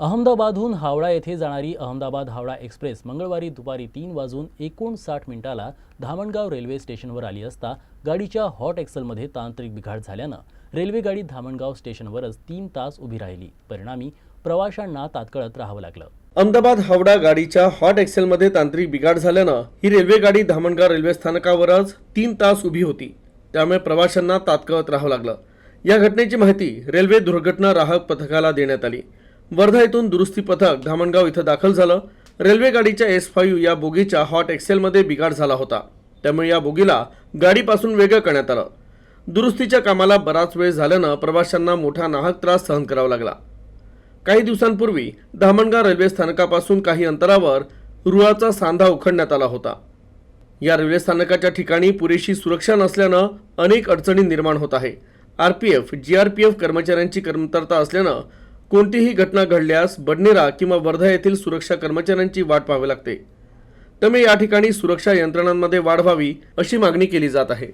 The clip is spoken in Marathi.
अहमदाबादहून हावडा येथे जाणारी अहमदाबाद हावडा एक्सप्रेस मंगळवारी दुपारी तीन वाजून एकोणसाठ मिनिटाला धामणगाव रेल्वे स्टेशनवर आली असता गाडीच्या हॉट एक्सेलमध्ये तांत्रिक बिघाड झाल्यानं रेल्वे गाडी धामणगाव स्टेशनवरच तीन तास उभी राहिली. परिणामी प्रवाशांना तात्कळत राहावं लागलं. अहमदाबाद हावडा गाडीच्या हॉट एक्सेलमध्ये तांत्रिक बिघाड झाल्यानं ही रेल्वे गाडी धामणगाव रेल्वे स्थानकावरच तीन तास उभी होती. त्यामुळे प्रवाशांना तात्कळत राहावं लागलं. या घटनेची माहिती रेल्वे दुर्घटना राहक पथकाला देण्यात आली. वर्धा येथून दुरुस्ती पथक धामणगाव इथं दाखल झालं. रेल्वे गाडीच्या एस फाईव्ह या बोगीच्या हॉट एक्सेलमध्ये बिघाड झाला होता. त्यामुळे या बोगीला गाडीपासून वेगळं करण्यात आलं. दुरुस्तीच्या कामाला बराच वेळ झाल्यानं प्रवाशांना मोठा नाहक त्रास सहन करावा लागला. काही दिवसांपूर्वी धामणगाव रेल्वे स्थानकापासून काही अंतरावर रुळाचा सांधा उखडण्यात आला होता. या रेल्वे स्थानकाच्या ठिकाणी पुरेशी सुरक्षा नसल्यानं अनेक अडचणी निर्माण होत आहे. R P F G R P F कर्मचाऱ्यांची कमतरता असल्यानं कोणतीही घटना घडल्यास बडनेरा किंवा वर्धा येथील सुरक्षा कर्मचाऱ्यांची वाट पाहावी लागते. त्यामुळे या ठिकाणी सुरक्षा यंत्रणांमध्ये वाढ व्हावी अशी मागणी केली जात आहे.